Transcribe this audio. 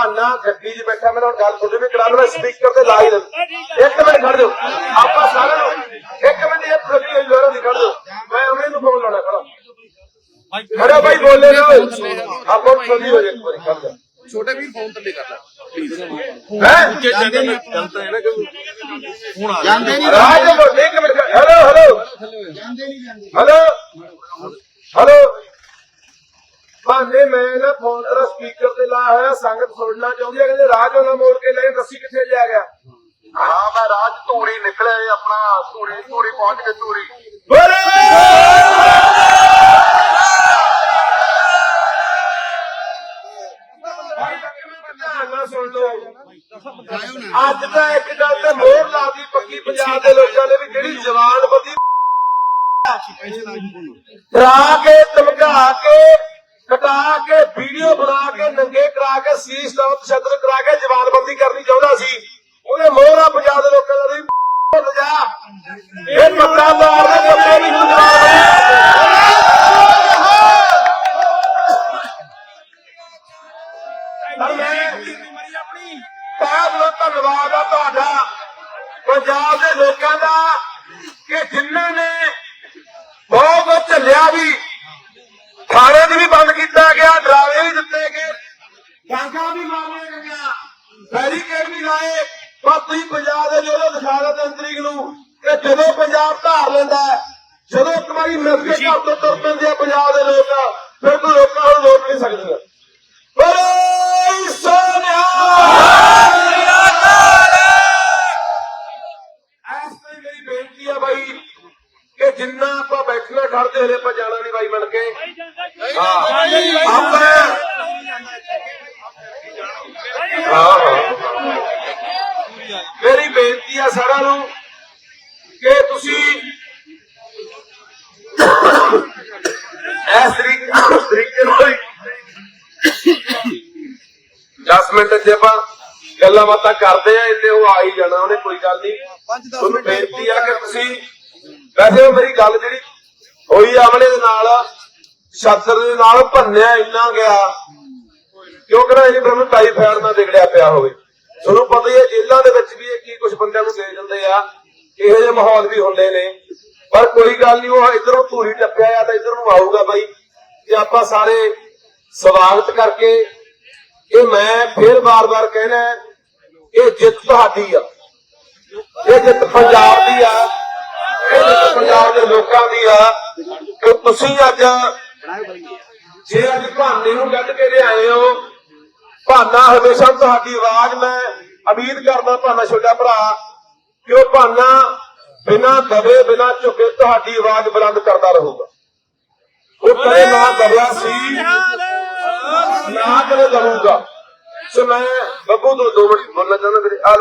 ਭਾਨਾ ਗੱਡੀ 'ਚ ਬੈਠਾ ਮੈਂ ਹੁਣ ਗੱਲ ਤੁਹਾਡੇ ਵੀ ਕਰਾ ਲਵਾਂ ਸਪੀਕਰ ਤੇ ਲਾ ਹੀ ਦੇ ਇੱਕ ਮਿੰਟ ਖੜ ਜਾਓ। ਆਪਾਂ ਸਾਰਿਆਂ ਨੂੰ ਇੱਕ ਮਿੰਟ ਇਹ ਖੜੀ ਹੋਈ ਲੋਰਾਂ ਦੀ ਖੜ ਜਾਓ। ਮੈਂ ਅਮਰੇ ਨੂੰ ਫੋਨ ਲਾਉਣਾ ਖੜਾ। ਖੜਾ ਬਾਈ ਬੋਲੇ ਨਾ ਆਪਾਂ ਖੜੀ ਹੋ ਜਾਏ ਇੱਕ ਵਾਰੀ ਖੜ ਜਾ। ਛੋਟੇ ਵੀਰ ਫੋਨ ਥੱਲੇ ਕਰ ਲੈ ਪਲੀਜ਼ ਹੈ ਜਾਂਦੇ ਨਹੀਂ ਜਨਤਾ ਹੈ ਨਾ ਕਿ ਹੁਣ ਆ ਜਾਂਦੇ ਨਹੀਂ। ਰਾਜ ਇੱਕ ਮਿੰਟ ਹੈਲੋ ਹੈਲੋ ਜਾਂਦੇ ਨਹੀਂ ਜਾਂਦੇ। ਹੈਲੋ ਹੈਲੋ ਭਾਨੇ ਮੈਂ ਨਾ ਫੋਨ ਤੇਰਾ ਸਪੀਕਰ ਤੇ ਲਾਇਆ ਹੋਇਆ ਸੰਗਤ ਸੁਣਨਾ ਚਾਹੁੰਦੀ ਹੈ ਕਹਿੰਦੇ ਰਾਜ ਉਹਨਾਂ ਮੋੜ ਕੇ ਲੈ ਦੱਸੀ ਕਿੱਥੇ ਜਾ ਗਿਆ। ਹਾਂ ਮੈਂ ਰਾਜ ਧੂਰੀ ਨਿਕਲਿਆ ਆਪਣਾ ਧੂਰੀ ਧੂਰੀ ਪਹੁੰਚ ਕੇ ਧੂਰੀ। ਅੱਜ ਤਾਂ ਇੱਕ ਗੱਲ ਤੇ ਮੋਹਰ ਲਾਦੀ ਪੱਕੀ ਪੰਜਾਬ ਦੇ ਲੋਕਾਂ ਨੇ ਵੀ ਜਿਹੜੀ ਜਵਾਨ ਬੰਦੀ ਡਰਾ ਕੇ ਧਮਕਾ ਕੇ ਕਟਾ ਕੇ ਵੀਡੀਓ ਬਣਾ ਕੇ ਨੰਗੇ ਕਰਾ ਕੇ ਸੀਸ ਤੋਂ ਤਸ਼ੱਦਦ ਕਰਾ ਕੇ ਜਵਾਨਬੰਦੀ ਕਰਨੀ ਚਾਹੁੰਦਾ ਸੀ। ਉਹਦੇ ਮੋਹਰਾ ਪੰਜਾਬ ਦੇ ਲੋਕਾਂ ਦਾ ਵੀ ਭੁੱਲ ਜਾ ਇਹ ਪੱਕਾ ਮਾਰ ਦੇ ਬੰਦੇ ਨਹੀਂ ਬਹੁਤ ਬਹੁਤ ਧੰਨਵਾਦ ਆ ਤੁਹਾਡਾ। ਪੰਜਾਬ ਦੇ ਲੋਕਾਂ ਦਾ ਕਿ ਜਿਨ੍ਹਾਂ ਨੇ ਬਹੁਤ ਕੁਝ ਝੱਲਿਆ ਵੀ ਥਾਣੇ ਦੀ ਵੀ ਬੰਦ ਕੀਤਾ ਗਿਆ ਡਰਾਵੇ ਵੀ ਦਿੱਤੇ ਗਏ ਡਾਂਗਾ ਵੀ ਮਾਰੀਆਂ ਗਈਆਂ ਬੈਰੀਕੇਡ ਵੀ ਲਾਏ ਪਰ ਤੁਸੀਂ ਪੰਜਾਬ ਦੇ ਜਿਹੜੇ ਦਿਖਾ ਦਿੰਦੇ ਤਰੀਕ ਨੂੰ ਕਿ ਜਦੋਂ ਪੰਜਾਬ ਧਾਰ ਲੈਂਦਾ ਹੈ, ਜਦੋਂ ਇੱਕ ਵਾਰੀ ਮਿਲ ਕੇ ਘਰ ਤੋਂ ਤੁਰ ਪੈਂਦੇ ਆ ਪੰਜਾਬ ਦੇ ਲੋਕ ਫਿਰ ਕੋਈ ਲੋਕਾਂ ਨੂੰ ਰੋਕ ਨਹੀਂ ਸਕਦੀਆਂ ਬੋਲੇ ਸੋਨਿਆ ਐਸ ਤੇ ਮੇਰੀ ਬੇਨਤੀ ਆ ਬਾਈ ਕਿ ਜਿੰਨਾ ਆਪਾਂ ਬੈਠਣਾ ਖੜਦੇ ਹਲੇ ਆਪਾਂ ਜਾਣਾ ਨਹੀਂ ਬਾਈ ਬਣ ਕੇ। ਹਾਂ। ਆਪਾਂ ਹਾਂ। ਬੇਨਤੀ ਆ ਸਾਰਿਆਂ ਨੂੰ ਕਿ ਤੁਸੀਂ ਇਸ ਤਰੀਕੇ ਨਾਲ 10 ਮਿੰਟ ਚ ਆਪਾਂ ਗੱਲਾਂ ਬਾਤਾਂ ਕਰਦੇ ਆ ਇੱਥੇ ਉਹ ਆ ਹੀ ਜਾਣਾ ਉਹਨੇ ਕੋਈ ਗੱਲ ਨਹੀਂ। ਤੁਹਾਨੂੰ ਬੇਨਤੀ ਆ ਕਿ ਤੁਸੀਂ ਵੈਸੇ ਉਹ ਮੇਰੀ ਗੱਲ ਜਿਹੜੀ ਹੋਈ ਆਮਲੇ ਦੇ ਨਾਲ ਸ਼ਾਸਰ ਦੇ ਨਾਲ ਭੰਨਿਆ ਇੰਨਾ ਗਿਆ ਕਿਉਂਕਿ ਨਾ ਇਹ ਬ੍ਰਹਮ ਟਾਈਫਾਇਡ ਨਾਲ ਵਿਗੜਿਆ ਪਿਆ ਹੋਵੇ। ਤੁਹਾਨੂੰ ਪਤਾ ਹੀ ਹੈ, ਜੇਲ੍ਹਾਂ ਦੇ ਵਿੱਚ ਵੀ ਇਹ ਕੀ ਕੁਝ ਬੰਦਿਆਂ ਨੂੰ ਦੇ ਜਾਂਦੇ ਆ, ਇਹੋ ਜਿਹੇ ਮਾਹੌਲ ਵੀ ਹੁੰਦੇ ਨੇ। ਪਰ ਕੋਈ ਗੱਲ ਨਹੀਂ, ਉਹ ਇਧਰੋਂ ਧੂਰੀ ਟੱਪਿਆ ਆ ਤਾਂ ਇਧਰ ਨੂੰ ਆਊਗਾ ਬਾਈ। ਤੇ ਆਪਾਂ ਸਾਰੇ ਸਵਾਗਤ ਕਰਕੇ ਇਹ ਮੈਂ ਫੇਰ ਬਾਰ-ਬਾਰ ਕਹਿਣਾ ਇਹ ਜਿੱਤ ਤੁਹਾਡੀ ਆ। ਇਹ ਜਿੱਤ ਪੰਜਾਬ ਦੀ ਆ। ਇਹ ਜਿੱਤ ਪੰਜਾਬ ਦੇ ਲੋਕਾਂ ਦੀ ਆ। ਕਿ ਤੁਸੀਂ ਅੱਜ ਜੇ ਅੱਜ ਭਾਨੇ ਨੂੰ ਕੱਢ ਕੇ ਲਿਆਏ ਹੋ ਭਾਨਾ ਹਮੇਸ਼ਾ ਤੁਹਾਡੀ ਆਵਾਜ਼ ਮੈਂ ਉਮੀਦ ਕਰਦਾ ਭਾਨਾ ਛੋਟਾ ਭਰਾ, ਕਿ ਉਹ ਭਾਨਾ ਬਿਨਾ ਦਬੇ, ਬਿਨਾ ਝੁਕੇ ਤੁਹਾਡੀ ਆਵਾਜ਼ ਬੁਲੰਦ ਕਰਦਾ ਰਹੂਗਾ। ਉਹ ਕਦੇ ਨਾ ਦਬਿਆ ਸੀ, ਨਾ ਕਦੇ ਦਬੂਗਾ। ਸੋ ਮੈਂ ਬੱਬੂ ਤੋਂ ਦੋ ਮਿੰਟ ਬੋਲਣਾ ਚਾਹੁੰਦਾ ਮੇਰੇ ਆ